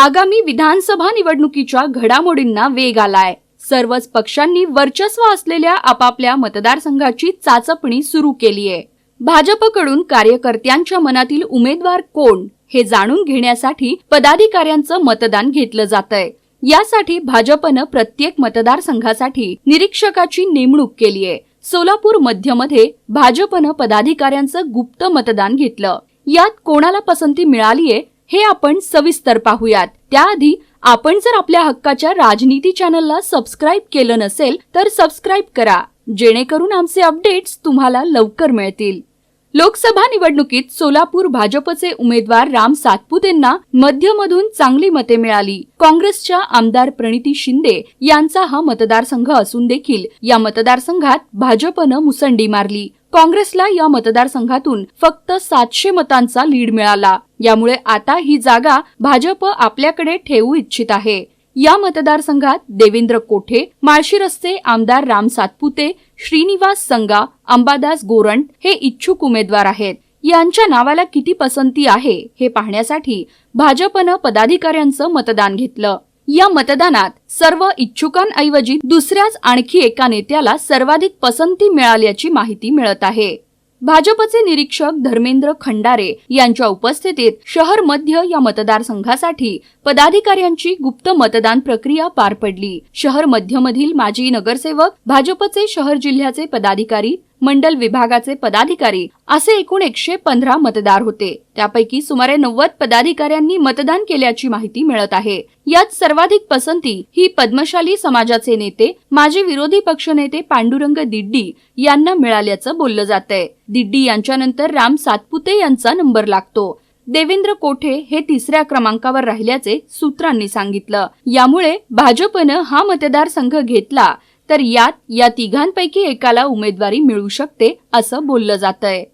आगामी विधानसभा निवडणुकीच्या घडामोडींना वेग आलाय. सर्वच पक्षांनी वर्चस्व असलेल्या आपापल्या मतदारसंघाची चाचपणी सुरू केली आहे भाजपकडून कार्यकर्त्यांच्या मनातील उमेदवार कोण हे जाणून घेण्यासाठी पदाधिकाऱ्यांचं मतदान घेतलं जात आहे यासाठी भाजपनं प्रत्येक मतदारसंघासाठी निरीक्षकाची नेमणूक केली आहे सोलापूर मध्यमध्ये भाजपनं पदाधिकाऱ्यांचं गुप्त मतदान घेतलं. यात कोणाला पसंती मिळालीये हे आपण सविस्तर पाहूयात. त्याआधी आपण जर आपल्या हक्काच्या राजनीती चॅनलला सबस्क्राईब केलं नसेल तर सबस्क्राईब करा जेणेकरून आमचे अपडेट्स तुम्हाला लवकर मिळतील. लोकसभा निवडणुकीत सोलापूर भाजपचे उमेदवार राम सातपुतेंना मध्यमधून चांगली मते मिळाली. काँग्रेसच्या आमदार प्रणिती शिंदे यांचा हा मतदारसंघ असून देखील या मतदारसंघात भाजपनं मुसंडी मारली. काँग्रेसला या मतदारसंघातून फक्त सातशे मतांचा लीड मिळाला. यामुळे आता ही जागा भाजप आपल्याकडे ठेवू इच्छित आहे. या मतदारसंघात देवेंद्र कोठे माळशिरसचे आमदार राम सातपुते श्रीनिवास संगा अंबादास गोरंट हे इच्छुक उमेदवार आहेत. यांच्या नावाला किती पसंती आहे हे पाहण्यासाठी भाजपनं पदाधिकाऱ्यांचं मतदान घेतलं. या मतदानात सर्व इच्छुकांऐवजी दुसऱ्याच आणखी एका नेत्याला सर्वाधिक पसंती मिळाल्याची माहिती मिळत आहे. भाजपचे निरीक्षक धर्मेंद्र खंडारे यांच्या उपस्थितीत शहर मध्य या मतदारसंघासाठी पदाधिकाऱ्यांची गुप्त मतदान प्रक्रिया पार पडली. शहर मध्यमधील माजी नगरसेवक भाजपचे शहर जिल्ह्याचे पदाधिकारी मंडल विभागाचे पदाधिकारी असे एकूण एकशे पंधरा मतदार होते. त्यापैकी सुमारे नव्वद पदाधिकाऱ्यांनी मतदान केल्याची माहिती मिळत आहे. यात सर्वाधिक पसंती ही पद्मशाली समाजाचे नेते माजी विरोधी पक्षनेते पांडुरंग दिड्डी यांना मिळाल्याचं बोललं जात आहे दिड्डी यांच्यानंतर राम सातपुते यांचा नंबर लागतो. देवेंद्र कोठे हे तिसऱ्या क्रमांकावर राहिल्याचे सूत्रांनी सांगितलं. यामुळे भाजपनं हा मतदारसंघ घेतला तर यात या तिघांपैकी एकाला उमेदवारी मिळू शकते असं बोललं जात आहे